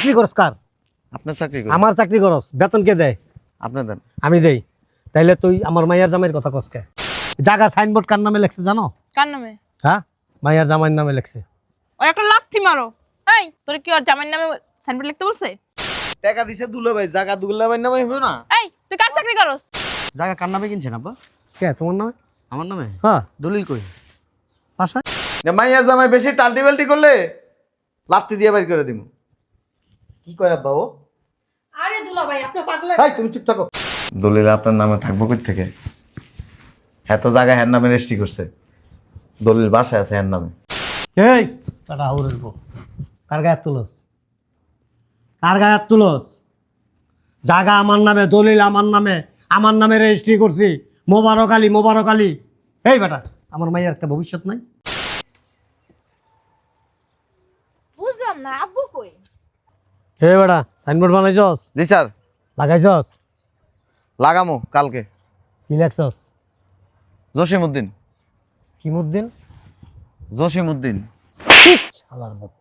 চাকরি করস কার? আপনার চাকরি করি। আমার চাকরি করস বেতন কে দেয়? আপনার দেন। আমি দেই। তাইলে তুই আমার মাইয়ার জামাইয়ের কথা কসকে জায়গা সাইনবোর্ড কার নামে লেখছে জানো? কার নামে? হ্যাঁ? মাইয়ার জামাইয়ের নামে লেখছে। ওর একটা লাথি মারো। এই তোর কি ওর জামাইয়ের নামে সাইনবোর্ড লিখতে বলছে? টাকা দিছে দুলো ভাই জায়গা দুলো ভাই নামে হইব না? এই তুই কার চাকরি করস? জায়গা কার নামে কিনছেন আব্বা? কে তোমার নামে? আমার নামে? হ্যাঁ। দলিল কই? বাসায়? মাইয়া জামাই বেশি টাল্টি বাল্টি করলে লাত্তি দিয়ে বাইর করে দিব কি কয় আব্বা ও? আরে দুলা ভাই আপনি পাগল এই তুমি চুপ থাকো। দলিল আপনার নামে থাকব কই থেকে? হ্যাঁ তো জায়গা হ্যার নামে রেজিস্ট্রি করছে। দলিল বাসায় আছে হ্যার নামে। এই তাটা হাউরের বউ। কার গায়ে তুলস? কার গায়ে তুলস? জায়গা আমার নামে দলিল আমার নামে আমার নামে রেজিস্ট্রি করছি। মোবারক আলী মোবারক আলী। এই বেটা আমার মাইয়ার একটা ভবিষ্যৎ নাই। বুঝলাম না আব্বু হে বেটা সাইনবোর্ড বানাইছস? জি স্যার। লাগাইছস? লাগামো কালকে। কি লেখছস? জসিমউদ্দিন। কিমুদ্দিন? জসিমউদ্দিন। শালার মত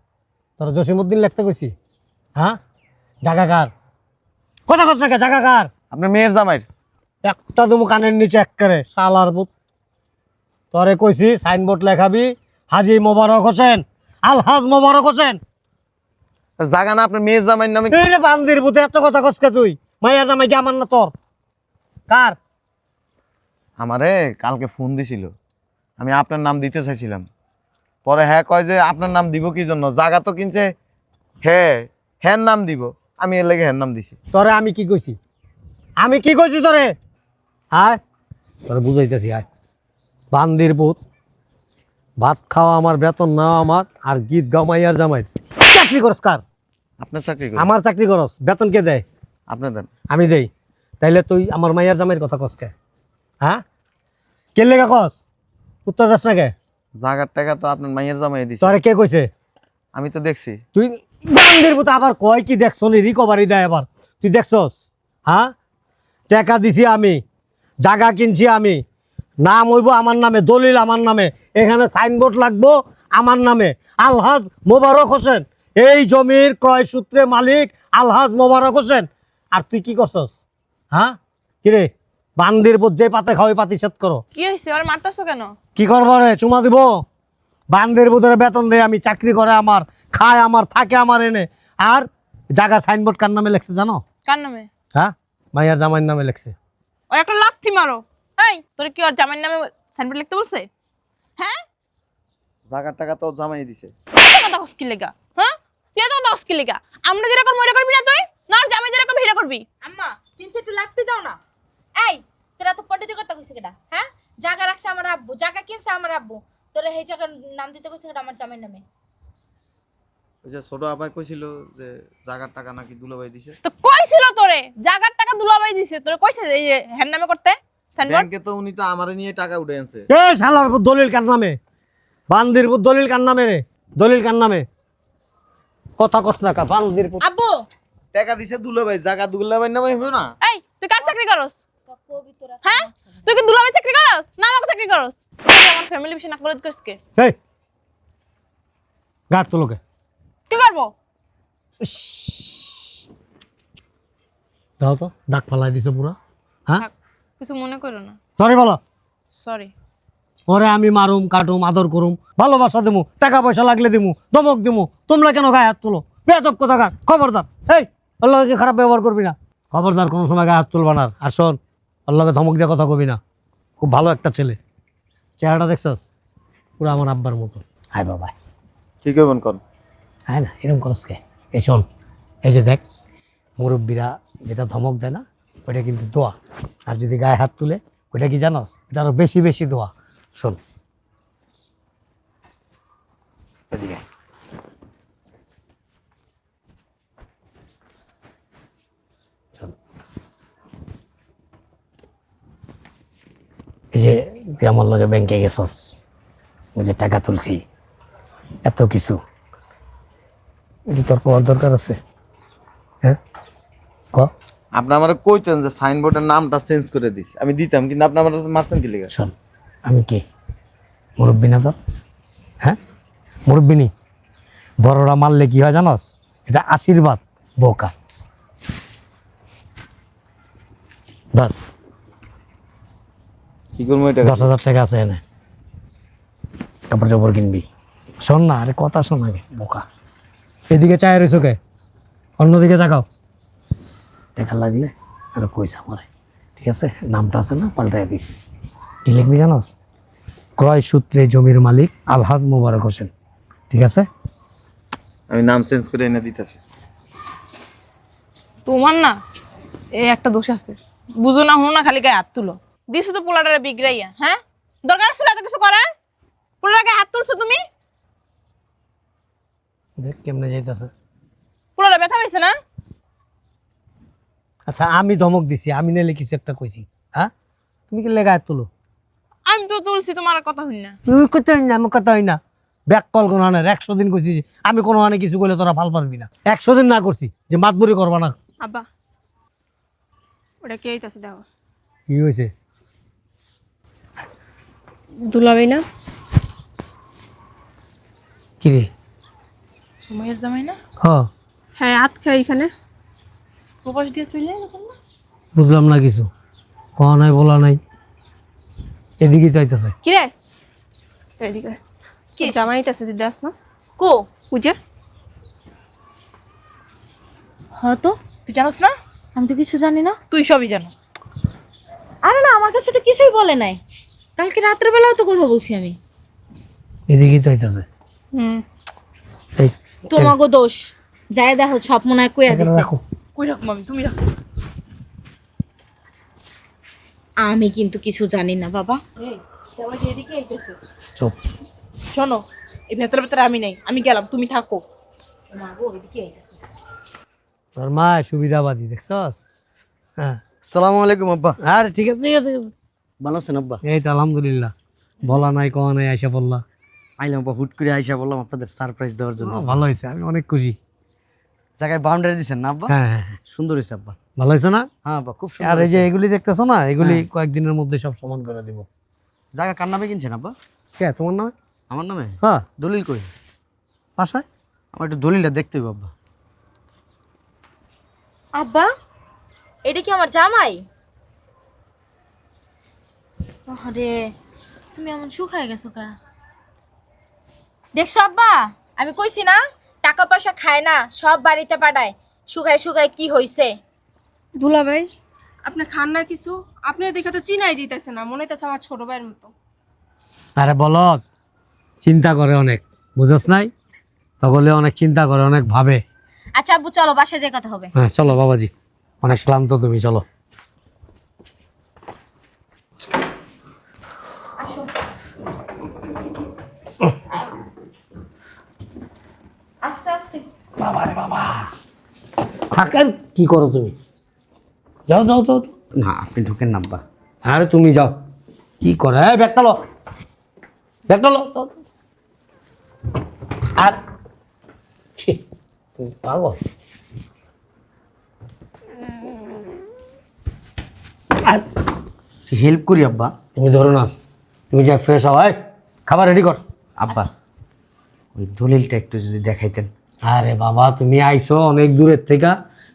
তোর জসিমুদ্দিন লিখতে কইছি। হ্যাঁ? জাগা কার কথা কথা না জাগা কার আপনার মেয়ের জামাইর একটা তুমি কানের নিচে এক করে শালার পুত তরে কইছি সাইনবোর্ড লেখাবি হাজি মোবারক হোসেন আলহাজ মোবারক হোসেন। জায়গা না আপনার মেয়ের জামাইর নামে বান্দির পুতে এত কথা কসকে তুই? মাইয়া জামাই কি আমার না তোর? কার? আমারে কালকে ফোন দিছিল। আমি আপনার নাম দিতে চাইছিলাম। পরে হ্যাঁ কয় যে আপনার নাম দিব কি জন্য? জায়গা তো কিনছে হ্যাঁ হ্যাঁ নাম দিব। আমি এর লেগে হ্যাঁ নাম দিছি। তোরে আমি কি কইছি? আমি কি কইছি তোরে? আয় তোরে বুঝাইতেছি আয়। বান্দির পুত ভাত খাওয়া আমার বেতন নেওয়া আমার আর গীত গাও মাইয়ার জামাই চাকরি করস কার? আপনার চাকরি করি আমার চাকরি করস বেতন কে দেয়? আপনার দেন। আমি দেই। তাইলে তুই আমার মাইয়ার জামাইয়ের কথা কসকে হ্যাঁ? কে লেগা কস? উত্তর যাস না কে? জাগার টাকা তো আপনার মাইয়ের জামাই দিছে। তোরে কে কইছে? আমি তো দেখছি। তুই বান্দির মতো আবার কয় কি দেখছ নি? রিকভারি দেয় আবার। তুই দেখছস? হ্যাঁ? টাকা দিছি আমি। জায়গা কিনছি আমি। নাম হইব আমার নামে দলিল আমার নামে। এখানে সাইনবোর্ড লাগবো আমার নামে। আলহাজ মোবারক হোসেন। এই জমির ক্রয় সূত্রে মালিক আলহাজ মোবারক হোসেন। আর তুই কি করছস? হ্যাঁ? কিরে বান্দির পর যে পাতে খাওয়াই পাতি সেত করো। কি হয়েছে ওর মারতাছো কেন? কি করব রে? চুমা দিব? বান্দের ভিতরে বেতন দেয় আমি চাকরি করে আমার খায় আমার থাকে আমার এনে। আর জায়গা সাইনবোর্ড কার নামে লেখছে জানো? কার নামে? হ্যাঁ? মাইয়ার জামাইয়ের নামে লেখছে। ওর একটা লাথি মারো। এই তোর কি ওর জামাইয়ের নামে সাইনবোর্ড লিখতে বলছে? হ্যাঁ? জায়গার টাকা তো জামাই দিছে। কথা কস কি লেগা? হ্যাঁ তুই এত কথা কস কি আমরা যেরকম মনে করবি না তুই না জামাই যেরকম হিরা করবি। আম্মা তিন চারটে লাগতে দাও না। এই তোরা তো পন্ডিত করতে কইছে কেডা হ্যাঁ? জায়গা রাখছে আমার আব্বু জায়গা কিনছে আমার আব্বু। তোরা এই জায়গার নাম দিতে কইছে কেডা আমার জামাইয়ের নামে? ওই যে ছোট আপায় কইছিল যে জায়গার টাকা নাকি দুলাভাই দিছে। তো কইছিল তোরে জাগার টাকা দুলাবাই দিছে। তোরে কইছে এই যে হ্যান্ড নামে করতে ব্যাংকে তো উনি তো আমারে নিয়ে টাকা উঠে আনছে এ শালার দলিল কার নামে? বান্দির দলিল কার নামে রে? দলিল কার নামে? কথা কস না কা বান্দির পুত আব্বু। টাকা দিছে দুলাভাই জায়গা দুলা দুলাভাই নামে হইব না? এই তুই কার চাকরি করস? হ্যাঁ? তুই কি দুলাবাই চাকরি করস? না আমাকে চাকরি করস? আমার ফ্যামিলি বিষয় নাক বলে কইস কে? এই গাছ তোলোকে কি। করব? দাও তো দাগ ফালাই দিছে পুরা। হ্যাঁ? কিছু মনে করো না। সরি বলো। সরি ওরে আমি মারুম কাটুম আদর করুম ভালোবাসা দিমু টাকা পয়সা লাগলে দিমু দমক দিমু তোমরা কেন গায়ে হাত তুলো? বেতব কোথাকার? খবরদার। এই আল্লাহকে খারাপ ব্যবহার করবি না? খবরদার কোনো সময় গায়ে হাত তুলবা না। আর শোন আল্লাহকে ধমক দিয়ে কথা কবি না। খুব ভালো একটা ছেলে। চেহারাটা দেখছস? পুরো আমার আব্বার মতো। হাই বাবা। কি করবেন কোন? হ্যাঁ না এরকম করস কে? এই শোন এই যে দেখ মুরব্বীরা যেটা ধমক দেয় না ওইটা কিন্তু দোয়া। আর যদি গায়ে হাত তুলে ওইটা কি জানোস? এটা আরও বেশি বেশি দোয়া। শোন। এদিকে যে তুই আমার লগে ব্যাংকে গেছস ওই যে টাকা তুলছি এত কিছু। এটি তোর পাওয়ার দরকার আছে? হ্যাঁ? ক? আপনি আমার কইতেন যে সাইনবোর্ডের নামটা চেঞ্জ করে দিস। আমি দিতাম কিন্তু আপনি আমার মারছেন কি লেগে? শোন। আমি কি? মুরব্বী না তো হ্যাঁ? মুরব্বী নি? বড়রা মারলে কি হয় জানস? এটা আশীর্বাদ বোকা। ধর। কি করব এটা? দশ হাজার টাকা আছে এনে। কাপড় চাপড় কিনবি। শোন না আরে কথা শোন আগে। বোকা। এদিকে চায় রয়েছো কে? অন্যদিকে তাকাও। দেখা লাগলে আরে পয়সা আমারে। ঠিক আছে? নামটা আছে না? পাল্টাই দিস কি লিখবি জানোস? ক্রয় সূত্রে জমির মালিক আলহাজ মোবারক হোসেন। ঠিক আছে? আমি নাম চেঞ্জ করে এনে দিতেছি। তোমার না এই একটা দোষ আছে। বুঝো না হুনো না খালি গায়ে হাত তুলো। দিছো তো পোলাটারে বিগড়াইয়া হ্যাঁ? দরকার ছিল এত কিছু করার? পোলাটার গায়ে হাত তুলছো তুমি? দেখ কেমনে যাইতেছে। পোলাটা ব্যথা পেয়েছে না? আচ্ছা আমি ধমক দিছি আমি নাইলে কিছু একটা কইছি হ্যাঁ? তুমি কি লেগায় তুলো? তুলছি তোমার কথা হই না। তুই কথা হই না আমি কথা হই না। ব্যাক কল কোনো আনের একশো দিন করছি যে আমি কোনো আনে কিছু করলে তোরা ভালো পারবি না। একশো দিন না করছি যে মাতবুরি করবা না। আব্বা ওটা কে আছে দেখো। কি হয়েছে দুলাবি না? কি রে? সময়ের জামাই না? হ। হ্যাঁ হাত খাই এখানে। প্রবাস দিয়ে তুইলে বুঝলাম না কিছু। কওয়া নাই বলা নাই। এদিকে চাইতেছে কি রে এদিকে। কি? জামাইতেছে দিদি আস না। কো? পূজা? হয়তো তুই জানোস না? আমি তো কিছু জানি না। তুই সবই জানোস। আরে না আমার কাছে তো কিছুই বলে নাই। কালকে রাত্রেবেলাও তো কথা বলছি আমি। এদিকে চাইতেছে হুম। এই তোমাগো দোষ। যাই দেখো সব মনে হয় কইয়া দিছে। কই রাখো মামি তুমি রাখো। আমি কিন্তু কিছু জানি না বাবা। চুপ শোনো এই ভেতরে ভেতরে আমি নাই আমি গেলাম তুমি থাকো। তোর মা সুবিধাবাদী দেখছস? হ্যাঁ। সালামু আলাইকুম আব্বা। আরে ঠিক আছে ঠিক আছে ঠিক আছে। ভালো আছেন আব্বা? এই তো আলহামদুলিল্লাহ। বলা নাই কওয়া নাই আইসা পড়লা। আইলাম আব্বা হুট করে আইসা বললাম আপনাদের সারপ্রাইজ দেওয়ার জন্য। ভালো হয়েছে আমি অনেক খুশি। জায়গায় বাউন্ডারি দিচ্ছেন না আব্বা? হ্যাঁ হ্যাঁ হ্যাঁ। সুন্দর হয়েছে আব্বা। ভালো হয়েছে না? হ্যাঁ আব্বা খুব আর এই যে এগুলি দেখতেছো না এগুলি হ্যাঁ। কয়েকদিনের মধ্যে সব সমান করে দিব। জায়গা কার নামে কিনছেন আব্বা? কে তোমার নামে? আমার নামে? হ্যাঁ। দলিল কই? বাসায়? আমার একটু দলিলটা দেখতে হবে আব্বা। আব্বা এটা কি আমার জামাই? আরে তুমি এমন শুকায় গেছো কা? দেখছ আব্বা আমি কইছি না টাকা পয়সা খায় না সব বাড়িতে পাঠায়। শুকায় শুকায় কি হইছে? দুলা ভাই আপনি খান না কিছু? আপনি দেখে তো চিনাই যেতেছে না মনে হইতেছে আমার ছোট ভাইয়ের মতো। আরে বলত চিন্তা করে অনেক বুঝছ নাই? তখনলে অনেক চিন্তা করে অনেক ভাবে। আচ্ছা আব্বু চলো বাসায় যে কথা হবে। হ্যাঁ চলো বাবাজি। অনেক ক্লান্ত তুমি চলো। আস্তে থাকেন কি করো তুমি? যাও যাও যাও। না আপনি ঢুকেন না আব্বা। আরে তুমি যাও। কি করে? হ্যাঁ ব্যাগটা লো। ব্যাগটা লো। আর তুমি পাগল। আর হেল্প করি আব্বা। তুমি ধরো না। তুমি যা ফ্রেশ হও এই, খাবার রেডি কর। আব্বা ওই দলিলটা একটু যদি দেখাইতেন। আরে বাবা তুমি আইছো অনেক দূরের থেকে।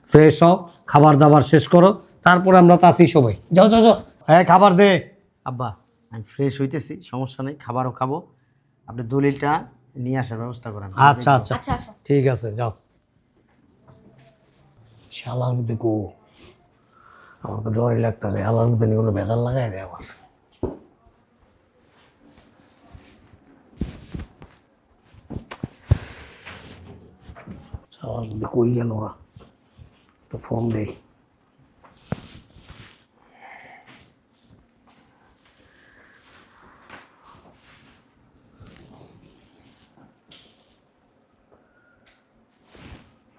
ফ্রেশ হও খাবার দাবার শেষ করো তারপরে আমরা তো আসি সবাই। যাও যাও যাও। হ্যাঁ খাবার দে। আব্বা আমি ফ্রেশ হইতেছি সমস্যা নেই খাবারও খাব। আপনি দলিলটা নিয়ে আসার ব্যবস্থা করেন। আচ্ছা আচ্ছা। আচ্ছা ঠিক আছে যাও। শালার মধ্যে গো আমার তো ডরই লাগতেছে শালার মধ্যে নিয়ে কোনো ভেজাল লাগাই দেয় আমার। শালার মধ্যে কই গেল ওরা তো ফোন দেই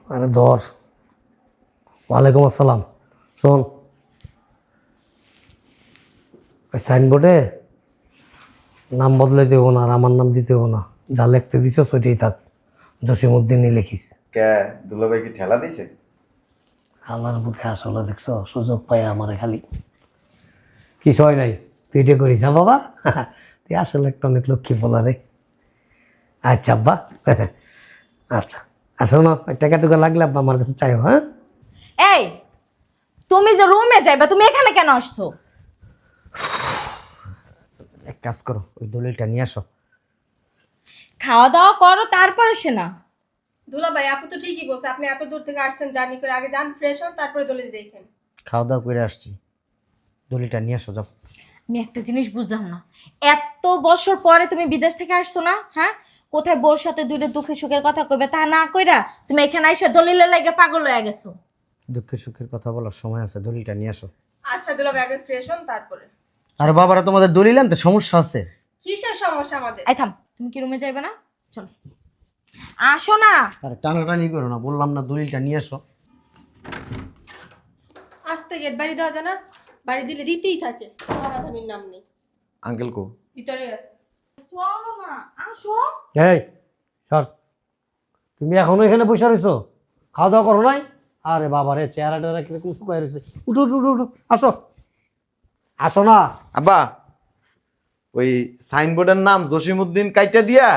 আরে ধর ওয়ালাইকুম আসসালাম শোন ওই সাইনবোর্ডে নাম বদলে দেবো না আর আমার নাম দিতে হব না যা লিখতে দিছ সেটাই থাক জসিমুদ্দিনই লিখিস। কে? দুলা ভাই কি ঠেলা দিছে? আমার বুকে আসলে দেখছ সুযোগ পাই আমার খালি। কিছু হয় নাই তুই এটা করিস হ্যাঁ বাবা? তুই আসলে একটা অনেক লক্ষ্মী বলা রে। আচ্ছা আব্বা আচ্ছা আসো না টাকা টুকা লাগলে আব্বা আমার কাছে চাইও হ্যাঁ? এই তুমি যে রুমে যাইবা তুমি এখানে কেন আসছো? এক কাজ করো ওই দলিলটা নিয়ে আসো। খাওয়া দাওয়া করো তারপরে সে না। দুলা ভাই আপু তো ঠিকই বলছে আপনি এত দূর থেকে আসছেন জার্নি করে আগে যান ফ্রেশ হন তারপরে দলিল দেখেন। খাওয়া দাওয়া করে আসছি। দলিলটা নিয়ে আসো যাও। আমি একটা জিনিস বুঝলাম না। এত বছর পরে তুমি বিদেশ থেকে আসছো না হ্যাঁ? কোথায় বউর সাথে দুইটা দুঃখে সুখের কথা কইবে তা না কইরা তুমি এখানে আইসা দলিলে লাগে পাগল হয়ে গেছো। দুঃখে সুখের কথা বলার সময় আছে দলিলটা নিয়ে আসো। আচ্ছা দুলা ভাই আগে ফ্রেশ হন তারপরে। আরে বাবারা তোমাদের দলিল আনতে সমস্যা আছে। কিসের সমস্যা আমাদের? আই থাম। তুমি কি রুমে যাইবে না? চলো। আসো না আরে টানাটানি করো না বললাম না দলিলটা নিয়ে আসো আসতে গেট বাড়ি দেওয়া যায় না বাড়ি দিলে দিতেই থাকে সমাধানের নাম নেই। আঙ্কেল কো? ভিতরে আছে। চলো না আসো। এই সর। তুমি এখনও এখানে বসে রয়েছো? খাওয়া দাওয়া করো নাই? আরে বাবা রে চেহারা টেহারা কীরকম শুকায় রয়েছে। উঠো উঠো উঠো, উঠো। আসো। আসো না। আব্বা ওই সাইনবোর্ডের নাম জসিমউদ্দিন কাইটা দিয়া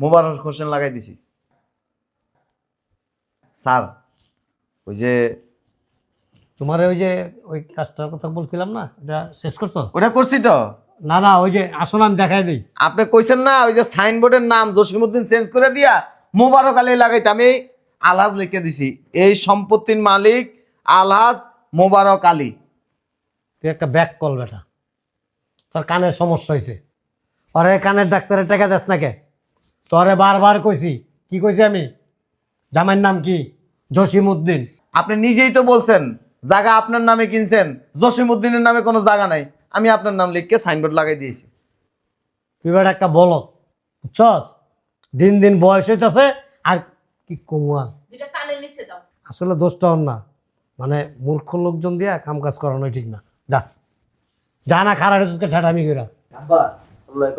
মোবারক হোসেন লাগাই দিছি। স্যার ওই যে তোমার ওই যে ওই কাজটার কথা বলছিলাম না এটা শেষ করছ? ওটা করছি তো। না না ওই যে আসো না আমি দেখাই দিই। আপনি কইছেন না ওই যে সাইনবোর্ডের নাম জসিমউদ্দিন চেঞ্জ করে দিয়া মোবারক আলী লাগাইতে। আমি আলহাজ লিখে দিছি এই সম্পত্তির মালিক আলহাজ মোবারক আলী। তুই একটা ব্যাক কল বেটা। তোর কানের সমস্যা হয়েছে আরে কানের ডাক্তারের টাকা দেস না কে? তোরে বারবার কইছি। কি কইছি আমি? জামাইয়ের নাম কি? জসিম উদ্দিন আপনি নিজেই তো বলছেন জায়গা আপনার নামে কিনছেন জসিমউদ্দিনের নামে কোনো জায়গা নাই। আমি আপনার নাম লিখকে সাইনবোর্ড লাগাই দিয়েছি। তুই বেটা একটা বলত বুঝছস? দিন দিন বয়স হইতেছে আর কি কমুয়া যেটা কানের নিচে দাও। আসলে দোষটা ওর না। মানে মূর্খ লোকজন দিয়া কাম কাজ করানোই ঠিক না। যা। যা না খারাপ হচ্ছে ঠাটামি কইরা। আব্বা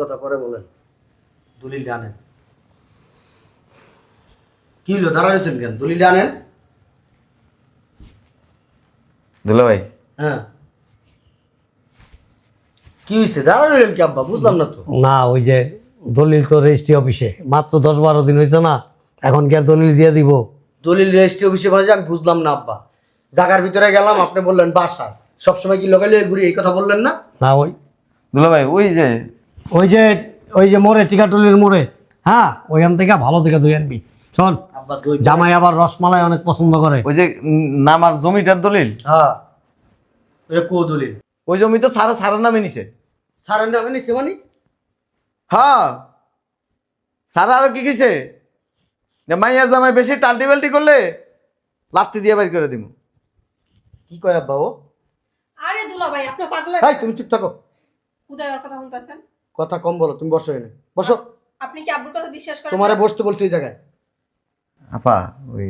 কথা পরে বলেন। আনেন কি হলো দাঁড়া রয়েছেন কেন? দলিলটা আনেন দুলা ভাই। হ্যাঁ। কি হয়েছে? দাঁড়া রইলেন কি আব্বা? বুঝলাম না তো। না ওই যে দলিল তো রেজিস্ট্রি অফিসে। মাত্র দশ বারো দিন হয়েছে না এখন কি আর দলিল দিয়ে দিব? দলিল রেজিস্ট্রি অফিসে বাজে আমি বুঝলাম না আব্বা। জায়গার ভিতরে গেলাম আপনি বললেন বাসায়। সবসময় কি লোকালে ঘুরি এই কথা বললেন না? না ওই। দুলা ভাই ওই যে। ওই যে ওই যে মোড়ে টিকাটলির মোড়ে। হ্যাঁ ওইখান থেকে ভালো থেকে দুই আনবি চল জামাই আবার রসমালাই অনেক পছন্দ করে। ওই যে নামার জমিটার দলিল? হ্যাঁ এটা কো দলিল। ওই জমি তো সারা সারার নামে নিছে। সারেন না মানে? সেমানি হ্যাঁ। সারা আর কি কিছে যে মাইয়া জামাই বেশি টাল্টি বাল্টি করলে লাত্তি দিয়ে বাড়ি করে দিব কি কয় আব্বা ও? দুলা ভাই আপনি পাগল হাই তুমি চুপ থাকো। উদয় ওর কথা শুনতেছেন? কথা কম বলো তুমি বসো এনে। বসো। আপনি কি আব্বুর কথা বিশ্বাস করেন তোমারে বসতে বলছি এই জায়গায়। আপা ওই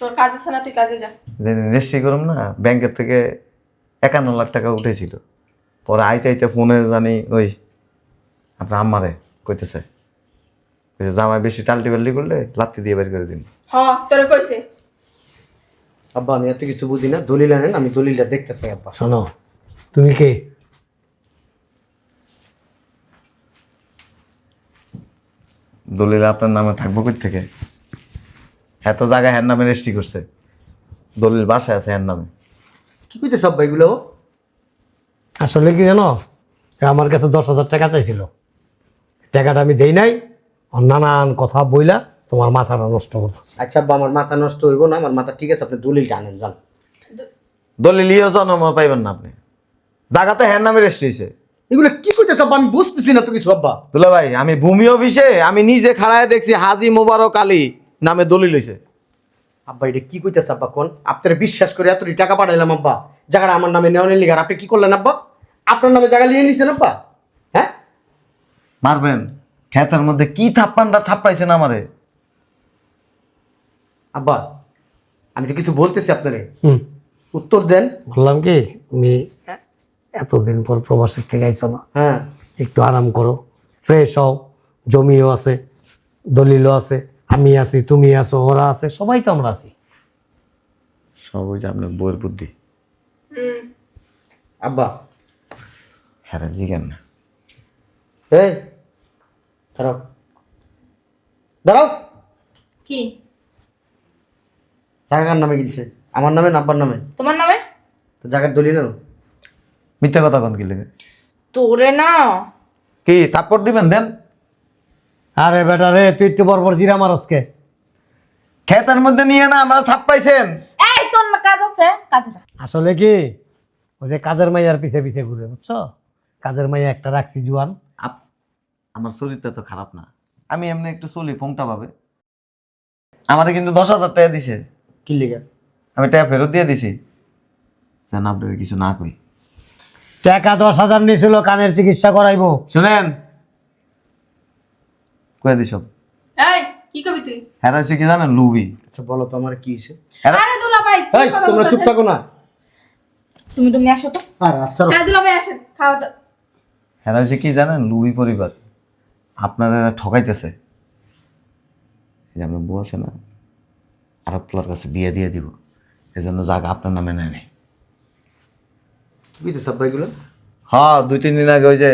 তোর কাজ আছে না তুই কাজে যা। রেজিস্ট্রি করুম না ব্যাংকের থেকে একান্ন লাখ টাকা উঠেছিল। পরে আইতে আইতে ফোনে জানি ওই আপনার আম্মারে কইতেছে। কইছে, জামাই বেশি টাল্টি বাল্টি করলে লাত্তি দিয়ে বের করে দিন। হ্যাঁ তোরে কইছে। আব্বা আমি এত কিছু বুঝি না। দলিল আনেন আমি দলিলটা দেখতে চাই আব্বা। শোনো তুমি কে? দলিল আপনার নামে থাকব কই থেকে এত জায়গায় হ্যার নামে রেজিস্ট্রি করছে। দলিল বাসায় আছে হ্যার নামে। কি কইতেছ আব্বা এগুলো? ও? আসলে কি জানো আমার কাছে দশ হাজার টাকা চাইছিল। টাকাটা আমি দেই নাই আর নানান কথা বইলা তোমার মাথাটা নষ্ট করতেছে। আচ্ছা আব্বা আমার মাথা নষ্ট হইব না আমার মাথা ঠিক আছে আপনি দলিলটা আনেন যান। দলিল ইয়ে জন্ম পাইবেন না আপনি। জায়গাতে হ্যার নামে রেস্ট হয়েছে এগুলো কি কইতেছ আব্বা? আমি বুঝতেছি না তো কিছু আব্বা। দুলা ভাই আমি ভূমি অফিসে আমি নিজে খাড়ায় দেখছি হাজি মোবারক আলী নামে দলিল হয়েছে আব্বা এটা কি কইতেছ আব্বা কোন? আপনারা বিশ্বাস করে এতটি টাকা পাঠাইলাম আব্বা। জায়গাটা আমার নামে নেওয়া নিলি আর আপনি কি করলেন আব্বা? আপনার নামে জায়গা নিয়ে নিছেন আব্বা? হ্যাঁ? মারবেন খেতের মধ্যে কি থাপ্পানটা থাপ্পাইছেন আমারে? আব্বা আমি তো কিছু বলতেছি আপনারে। হুম। উত্তর দেন। বললাম কি তুমি এতদিন পর প্রবাসের থেকে আইছো না। হ্যাঁ। একটু আরাম করো। ফ্রেশ হও জমিও আছে দলিলও আছে আমি আছি তুমি আছো ওরা আছে সবাই তো আমরা আছি। সব ওই যে আপনার বইয়ের বুদ্ধি। আব্বা। হ্যাঁ জিজ্ঞেন না? এই খারাপ দাঁড়াও। কি? জায়গা কার নামে কিনছে আমার নামে না আব্বার নামে? তোমার নামে? তো জায়গার দলিল না মিথ্যা কথা কোন কি লেগে তোরে না। কি থাপ্পড় দিবেন দেন? আরে বেটা রে তুই একটু বরবর জিরা মারসকে খেতের মধ্যে নিয়ে না আমরা থাপ্পাইছেন এই তোর কাজ আছে? কাজ আছে। আসলে কি ওই যে কাজের মাইয়ার পিছে পিছে ঘুরে বুঝছ? কাজের মাইয়া একটা রাখছি জুয়ান। আপ- আমার শরীরটা তো খারাপ না। আমি এমনি একটু চলি ফোনটা পাবে আমারে কিন্তু দশ হাজার টাকা দিছে। কি লিগা আমি টাকা ফেরত দিয়ে দিছি। যেন আপনার কিছু না কই। টাকা দশ হাজার নিয়েছিল কানের চিকিৎসা করাইবো। শুনেন। কয়ে দিস এই কি কবি তুই? হ্যাঁ হচ্ছে কি জানেন? লুবি। আচ্ছা বলো তো আমার কি হয়েছে হ্যাঁ। আরে দুলা ভাই এই তোমরা চুপ থাকো না। তুমি তুমি আসো তো। আর আচ্ছা হ্যাঁ দুলা ভাই আসেন খাওয়া দাওয়া। হ্যাঁ হচ্ছে কি জানেন? লুবি পরিবার। আপনারা ঠকাইতেছে। এই যে আপনার বউ আছে না? আরব পোলার কাছে বিয়ে দিয়ে দিব। এজন্য জায়গা আপনার নামে নেয় নাই। বুঝতে সব এগুলো হ্যাঁ দুই তিন দিন আগে ওই যে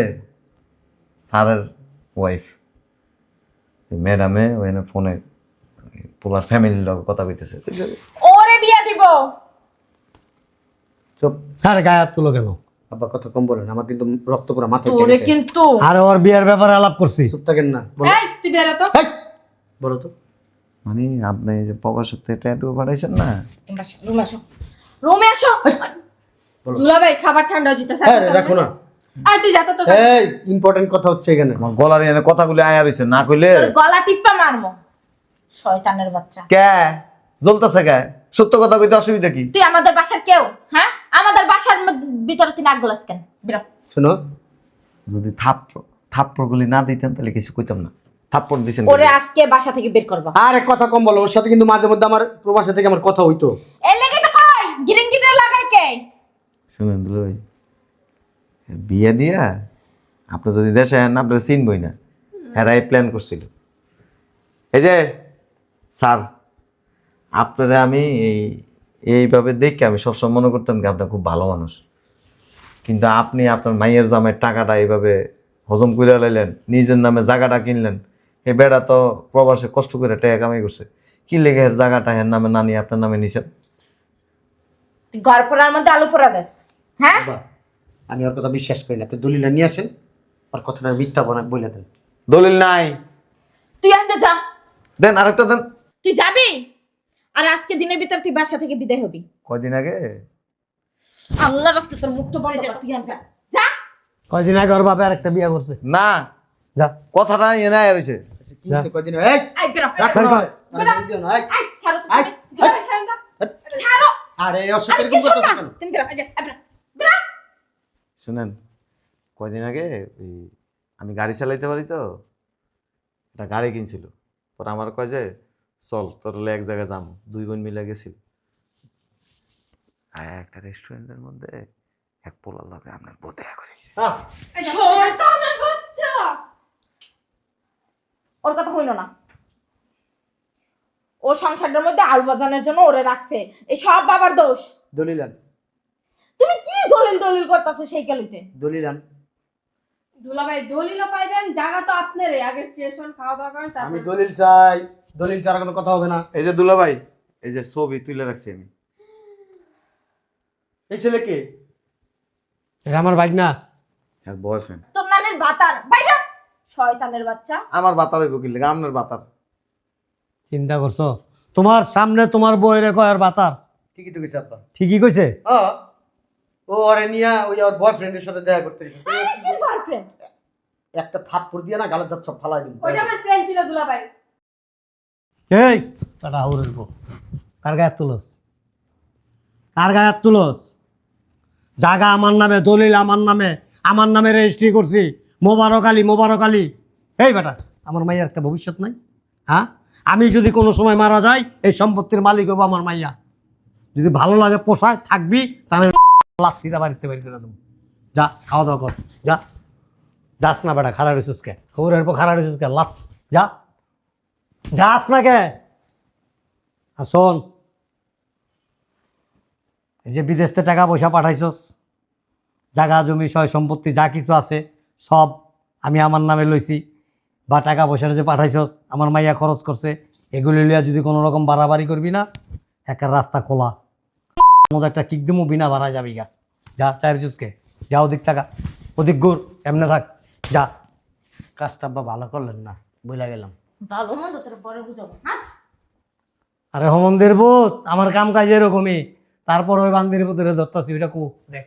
স্যারের ওয়াইফ ম্যাডামে ওখানে ফোনে পোলার ফ্যামিলির লোক কথা কইতেছে। ওরে বিয়া দিব। চুপ। আরে গায়ে হাত তুলো কেন? আব্বা কথা কম বলেন আমার কিন্তু রক্ত পুরো মাথায় তোরে কিন্তু। আর ওর বিয়ের ব্যাপারে আলাপ করছি। চুপ থাকেন না বলো। এই তুই বেরো তো। বলো তো। মানে আপনি যে প্রবাসের থেকে ট্যাটু পাঠাইছেন না? রুমে আসো রুমে আসো। দুলা ভাই খাবার ঠান্ডা হয়ে যেতেছে হ্যাঁ রাখো না। আর তুই যাতা তোর এই ইম্পর্টেন্ট কথা হচ্ছে এখানে। আমার গলার এনে কথাগুলি আয়া রয়েছে না কইলে তোর গলা টিপ্পা মারমো। শয়তানের বাচ্চা। কে? জ্বলতেছে কে? সত্য কথা কইতে অসুবিধা কি? তুই আমাদের বাসার কেউ হ্যাঁ? আমাদের বাসার মধ্যে- ভিতরে তুই নাক গলাস কেন? বেরো। শোনো। যদি থাপ্পড় থাপ্পড়গুলি না দিতেন তাহলে কিছু কইতাম না। থাপ্পড় দিছেন ওরে আজকে বাসা থেকে বের করবা। আরে কথা কম বলো ওর সাথে কিন্তু মাঝে মধ্যে আমার প্রবাসে থেকে আমার কথা হইতো। এর লেগে তো কই? গিরিং গিরে লাগাই কে? শুনেন দুলো ভাই বিয়ে দিয়া আপনি যদি দেশে আন আপনার চিনবই না। এরাই প্ল্যান করছিল। এই যে স্যার আপনারা আমি এই এইভাবে দেখে আমি সবসময় মনে করতাম কি আপনার খুব ভালো মানুষ। কিন্তু আপনি আপনার মাইয়ের জামের টাকাটা এইভাবে হজম করে লাইলেন নিজের নামে জায়গাটা কিনলেন। এই বেড়া তো প্রবাসে কষ্ট করে টাকা কামাই করছে। কি লেগে এর জায়গাটা এর নামে না নিয়ে আপনার নামে নিছেন? ঘর পোড়ার মধ্যে আলু পোড়া দেস। হ্যাঁ? আমি ওর কথা বিশ্বাস করি না। আপনি দলিলটা নিয়ে আসেন আর কথাটা মিথ্যা বনা বলে দেন। দলিল নাই। তুই আনতে যা। দেন আরেকটা দেন। তুই যাবি? আর আজকে দিনের ভিতর তুই বাসা থেকে বিদায় হবি। কয়দিন আগে? আল্লাহ রাস্তা তোর মুখটা বন্ধ কর তুই আন যা। যা। কয়দিন আগে ওর বাপে আরেকটা বিয়ে করছে। না। যা। কথাটা এনে রয়েছে। কি হয়েছে কয়দিন এই আই বেরো। রাখো না, বের। বলে দিও না, এই। আই ছাড়ো তো আই, তুমি। দুলা ভাই, ছাড়ো আরে কথা কেন? তুমি বেরো আই বেরো। শুনেন কয়দিন আগে ওই আমি গাড়ি চালাইতে পারি তো একটা গাড়ি কিনছিল। পরে আমার কয় যে চল তোর হলে এক জায়গায় যাম। দুই বোন মিলে গেছিল। একটা রেস্টুরেন্টের মধ্যে এক পোলার লগে আপনার বউ দেখা করেছে হ্যাঁ, শয়তানের বাচ্চা ওর কথা হইল না। ও সংসারটার মধ্যে আল বাজানোর জন্য ওরে রাখছে। এই সব বাবার দোষ। দলিলান। তুমি কি দলিল দলিল করতেছো সেই কালিতে দলিল আন দুলা ভাই দলিলও পাইবেন জায়গা তো আপনারই। আগে হন খাওয়া দাওয়া করেন আমি দলিল চাই। দলিল ছাড়া কোনো কথা হবে না। এই যে দুলা ভাই এই যে ছবি তুলে রাখছি আমি। এই ছেলেকে এটা আমার বাইক না এক বয়ফ্রেন্ড তোর নানের বাতার বাইরে শয়তানের বাচ্চা। আমার বাতার হইব কি লেগে? আপনার বাতার। চিন্তা করছ? তোমার সামনে তোমার বইয়ের কয় আর বাতার? ঠিকই তো গেছে আব্বা। ঠিকই কইছে? হ্যাঁ ও ওরে নিয়ে ওই ওর বয়ফ্রেন্ডের সাথে দেখা করতে গেছে কি বয়ফ্রেন্ড একটা থাপ্পড় দিয়ে না গালের দাঁত সব ফালাই দিন ওইটা আমার ফ্রেন্ড ছিল দুলা ভাই এই তাটা হাউরের বউ। কার গায়ে তুলস? কার গায়ে তুলস? জায়গা আমার নামে দলিল আমার নামে আমার নামে রেজিস্ট্রি করছি। মোবারক আলী মোবারক আলী। এই বেটা, আমার মাইয়ার একটা ভবিষ্যৎ নাই হ্যাঁ? আমি যদি কোনো সময় মারা যাই, এই সম্পত্তির মালিক হব আমার মাইয়া। যদি ভালো লাগে পোষায়, থাকবি, তাহলে লাঠিটা বাড়িতে বাড়ি করে দেবো যা, খাওয়া দাওয়া কর, যা। যাস না বেটা, খারাপ রেসুস কে? খবরের পর খারাপ রেসুস কে? লাভ যা। যাস না কে? আর শোন, এই যে বিদেশ থেকে টাকা পয়সা পাঠাইছস, জায়গা, জমি সয় সম্পত্তি যা কিছু আছে সব আমি আমার নামে লইছি। বা টাকা পয়সাটা যে পাঠাইছস আমার মাইয়া খরচ করছে এগুলি লিয়া যদি কোনো রকম বাড়াবাড়ি করবি না একটা রাস্তা খোলা। মতো একটা কিক দিমু বিনা ভাড়া যাবি গা। যা চায়ের জুসকে। যা ওদিক টাকা ওদিক গুড় এমনি থাক। যা। কাজটা বা ভালো করলেন না বুঝলা গেলাম। ভালো মন্দ তোর পরে বুঝাবো। আরে হোমন্দের বোধ আমার কাম কাজ এরকমই। তারপর ওই বান্দির ভিতরে ধরতেছি ওইটা কু দেখ।